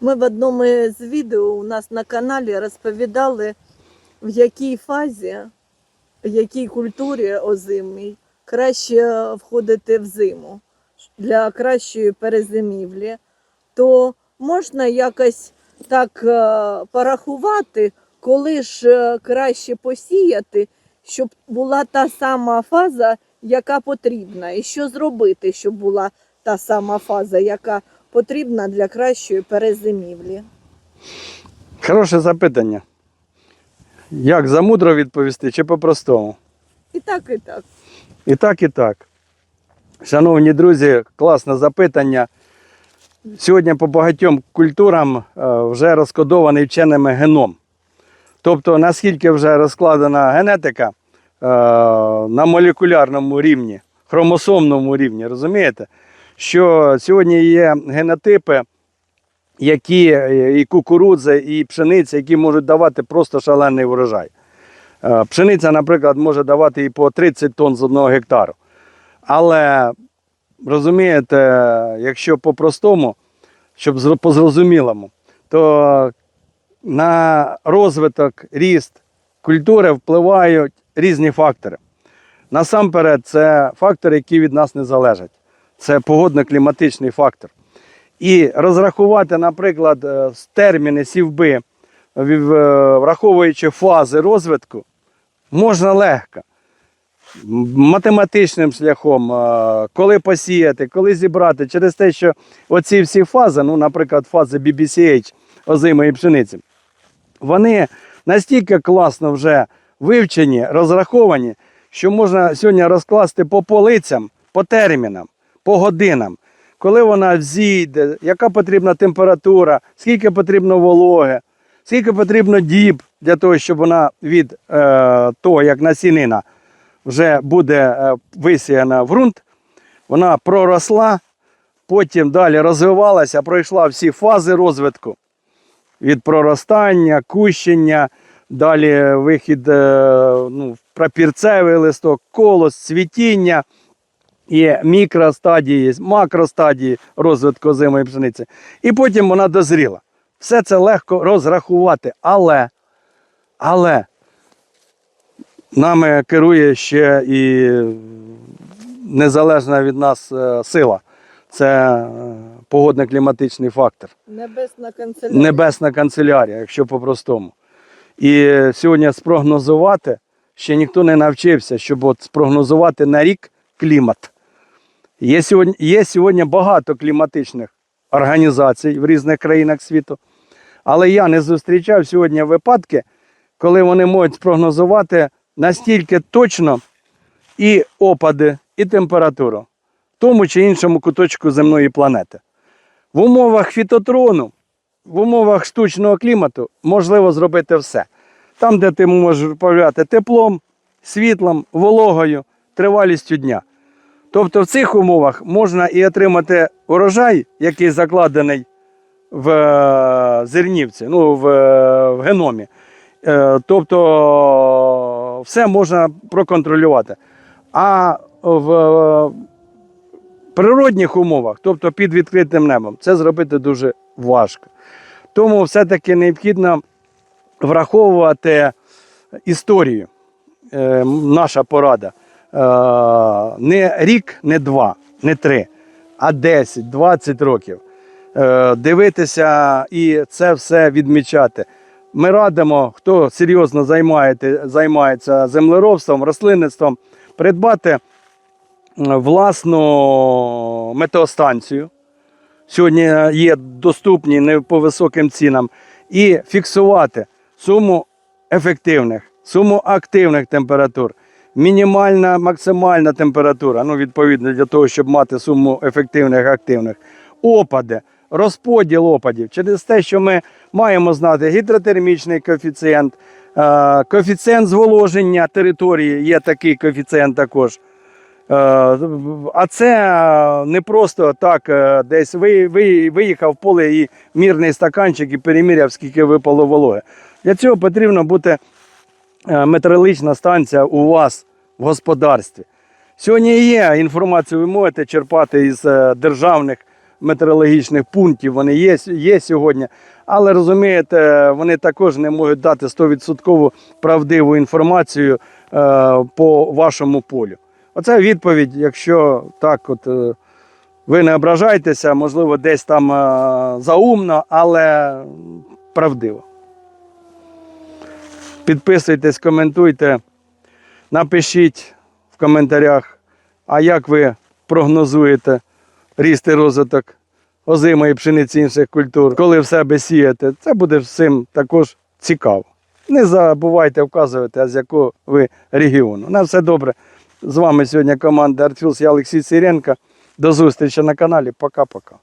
Ми в одному з відео у нас на каналі розповідали, в якій фазі, в якій культурі озимій краще входити в зиму для кращої перезимівлі, то можна якось так е, порахувати, коли ж е, краще посіяти, щоб була та сама фаза, яка потрібна, і що зробити, щоб була та сама фаза, яка потрібна для кращої перезимівлі. Хороше запитання. Як замудро відповісти чи по-простому? І так, і так. І так, і так. Шановні друзі, класне запитання. Сьогодні по багатьом культурам е, вже розкодований вченими геном. Тобто, наскільки вже розкладена генетика е, на молекулярному рівні, хромосомному рівні, розумієте? Що сьогодні є генотипи, які і кукурудзи, і пшениця, які можуть давати просто шалений врожай. Е, Пшениця, наприклад, може давати і по 30 тонн з одного гектару. Але розумієте, якщо по-простому, щоб по-зрозумілому, то на розвиток, ріст культури впливають різні фактори. Насамперед, це фактори, які від нас не залежать. Це погодно-кліматичний фактор. І розрахувати, наприклад, е, терміни сівби, враховуючи фази розвитку, можна легко. Математичним шляхом, е, коли посіяти, коли зібрати, через те, що оці всі фази, ну, наприклад, фази BBCH озимої пшениці, вони настільки класно вже вивчені, розраховані, що можна сьогодні розкласти по полицям, по термінам, по годинам, коли вона взійде, яка потрібна температура, скільки потрібно вологи, скільки потрібно діб для того, щоб вона від е, того, як насінина вже буде е, висіяна в ґрунт, вона проросла, потім далі розвивалася, пройшла всі фази розвитку від проростання, кущення, далі вихід е, ну, прапірцевий листок, колос, цвітіння. Є мікростадії, макростадії розвитку озимої пшениці. І потім вона дозріла. Все це легко розрахувати. Але, але нами керує ще і незалежна від нас е, сила. Це е, погодно-кліматичний фактор. Небесна канцелярія. Небесна канцелярія, якщо по-простому. І сьогодні спрогнозувати ще ніхто не навчився, щоб от спрогнозувати на рік клімат. Є сьогодні, є сьогодні багато кліматичних організацій в різних країнах світу, але я не зустрічав сьогодні випадки, коли вони можуть спрогнозувати настільки точно і опади, і температуру в тому чи іншому куточку земної планети. В умовах фітотрону, в умовах штучного клімату можливо зробити все. Там, де ти можеш управляти теплом, світлом, вологою, тривалістю дня. Тобто в цих умовах можна і отримати урожай, який закладений в е, зернівці, ну, в, е, в геномі. Е, Тобто все можна проконтролювати. А в природних умовах, тобто під відкритим небом, це зробити дуже важко. Тому все-таки необхідно враховувати історію. Наша порада. Е, не рік, не два, не три, а 10, 20 років. Е, дивитися і це все відмічати. Ми радимо, хто серйозно займається землеробством, рослинництвом, придбати власну метеостанцію. Сьогодні є доступні не по високим цінам, і фіксувати суму ефективних, суму активних температур, мінімальна, максимальна температура, ну, відповідно для того, щоб мати суму ефективних активних, опади, розподіл опадів. Через те, що ми маємо знати гідротермічний коефіцієнт, е, коефіцієнт зволоження території, є такий коефіцієнт також. Е, А це не просто так, е, десь ви, ви, виїхав в поле і мірний стаканчик і переміряв, скільки випало вологи. Для цього потрібно бути е, метеорологічна станція у вас в господарстві. Сьогодні є інформацію, ви можете черпати із е, державних метеорологічних пунктів, вони є, є сьогодні. Але розумієте, вони також не можуть дати 100% правдиву інформацію е, по вашому полю. Оце відповідь, якщо так, от ви не ображайтеся, можливо, десь там заумно, але правдиво. Підписуйтесь, коментуйте, напишіть в коментарях, а як ви прогнозуєте ріст і розвиток озимої пшениці інших культур, коли в себе сієте, це буде всім також цікаво. Не забувайте вказувати, а з якого ви регіону. На все добре. З вами сьогодні команда Артфілс, я Олексій Сиренко. До зустрічі на каналі. Пока-пока.